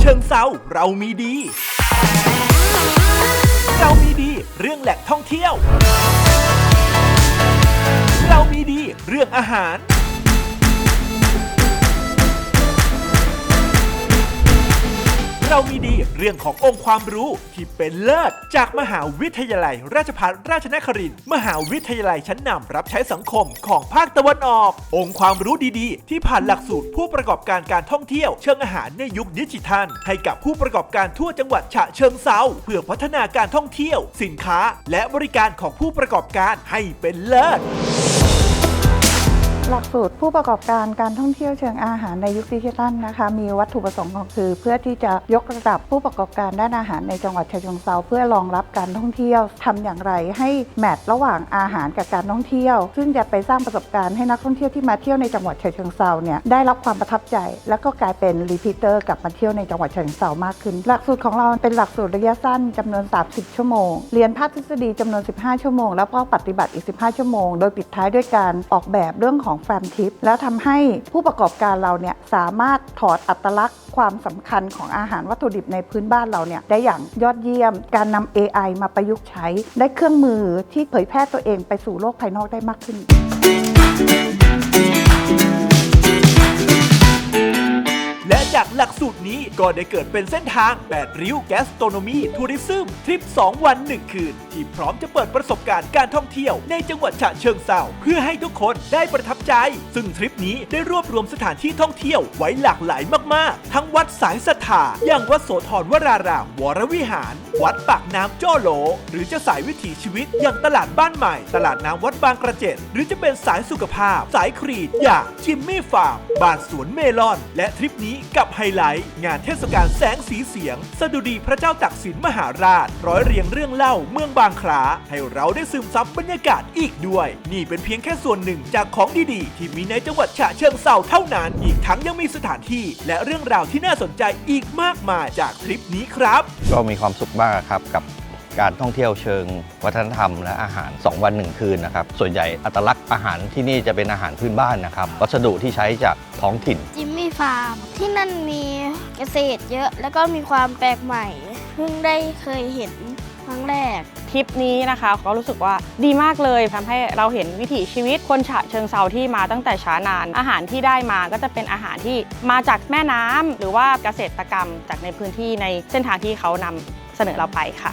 เชิงเซาเรามีดี เรามีดี เรื่องแหล่งท่องเที่ยว เรามีดี เรื่องอาหาร เรามีดีเรื่องขององค์ความรู้ที่เป็นเลิศ จากมหาวิทยาลัย ราชภัฏราชนครินทร์มหาวิทยาลัยชั้นนำรับใช้สังคมของภาคตะวันออก องค์ความรู้ดีๆ ที่ผ่านหลักสูตรผู้ประกอบการการท่องเที่ยว เชิงอาหารในยุคดิจิทัล ให้กับผู้ประกอบการทั่วจังหวัดฉะเชิงเซาเพื่อพัฒนาการท่องเที่ยว สินค้า และบริการของผู้ประกอบการให้เป็นเลิศ หลักสูตรผู้ประกอบการการท่องเที่ยวเชิงอาหารในยุคดิจิทัลนะคะ มีวัตถุประสงค์ก็คือ เพื่อที่จะยกระดับผู้ประกอบการด้านอาหารในจังหวัดฉะเชิงเซาเพื่อรองรับการท่องเที่ยวทำอย่างไรให้แมทระหว่างอาหารกับการท่องเที่ยว ซึ่งจะไปสร้างประสบการณ์ให้นักท่องเที่ยวที่มาเที่ยวในจังหวัดฉะเชิงเซาเนี่ยได้รับความประทับใจ แล้วก็กลายเป็นรีพิเตอร์กลับมาเที่ยวในจังหวัดฉะเชิงเซามากขึ้น หลักสูตรของเราเป็นหลักสูตรระยะสั้นจำนวน 30 ชั่วโมง เรียนภาคทฤษฎีจำนวน 15 ชั่วโมง แล้วก็ปฏิบัติอีก 15 ชั่วโมง โดยปิดท้ายด้วยการออกแบบเรื่องของแฟมทิปแล้วทำให้ผู้ประกอบการเราเนี่ยสามารถถอดอัตลักษณ์ความสำคัญของอาหารวัตถุดิบในพื้นบ้านเราเนี่ยได้อย่างยอดเยี่ยม การนำ AI มาประยุกต์ใช้ ได้เครื่องมือที่เผยแพร่ตัวเองไปสู่โลกภายนอกได้มากขึ้น จากหลักสูตรนี้ก็ได้เกิดเป็นเส้นทาง 8 ริ้วแกสโตรโนมีทัวริซึมทริป 2 วัน 1 คืน ที่พร้อมจะเปิดประสบการณ์การท่องเที่ยวในจังหวัดฉะเชิงเซาเพื่อให้ทุกคนได้ประทับใจ ซึ่งทริปนี้ได้รวบรวมสถานที่ท่องเที่ยวไว้หลากหลายมากๆ ทั้งวัดสายศรัทธาอย่างวัดโสธรวรารามวรวิหาร วัดปากน้ำจ้อโหล หรือจะสายวิถีชีวิตอย่างตลาดบ้านใหม่ ตลาดน้ำวัดบางกระเจ็ดหรือจะเป็นสายสุขภาพ สายครีดอย่างจิมมี่ฟาร์มบ้านสวนเมลอน และทริปนี้กับไฮไลท์ งานเทศกาลแสงสีเสียง สดุดีพระเจ้าตักสินมหาราช ร้อยเรียงเรื่องเล่าเมืองบางคลา ให้เราได้ซึมซับบรรยากาศอีกด้วย นี่เป็นเพียงแค่ส่วนหนึ่งจากของดีๆ ที่มีในจังหวัดฉะเชิงเซาเท่านั้น อีกทั้งยังมีสถานที่ และเรื่องราวที่น่าสนใจอีกมากมายจากทริปนี้ครับ ก็มีความสุขมากครับกับการท่องเที่ยวเชิงวัฒนธรรมและอาหาร 2 วัน 1 คืนนะครับ ส่วนใหญ่อัตลักษณ์อาหารที่นี่จะเป็นอาหารพื้นบ้านนะครับ วัสดุที่ใช้จากท้องถิ่น จิมมี่ ฟาร์ม ที่นั่นมีเกษตรเยอะแล้วก็มีความแปลกใหม่เพิ่งได้เคยเห็นครั้งแรกทริปนี้นะคะก็รู้สึกว่าดีมากเลยทำให้เราเห็นวิถีชีวิตคนฉะเชิงเซาที่มาตั้งแต่ช้านาน อาหารที่ได้มาก็จะเป็นอาหารที่มาจากแม่น้ำหรือว่าเกษตรกรรมจากในพื้นที่ในเส้นทางที่เขานำเสนอเราไปค่ะ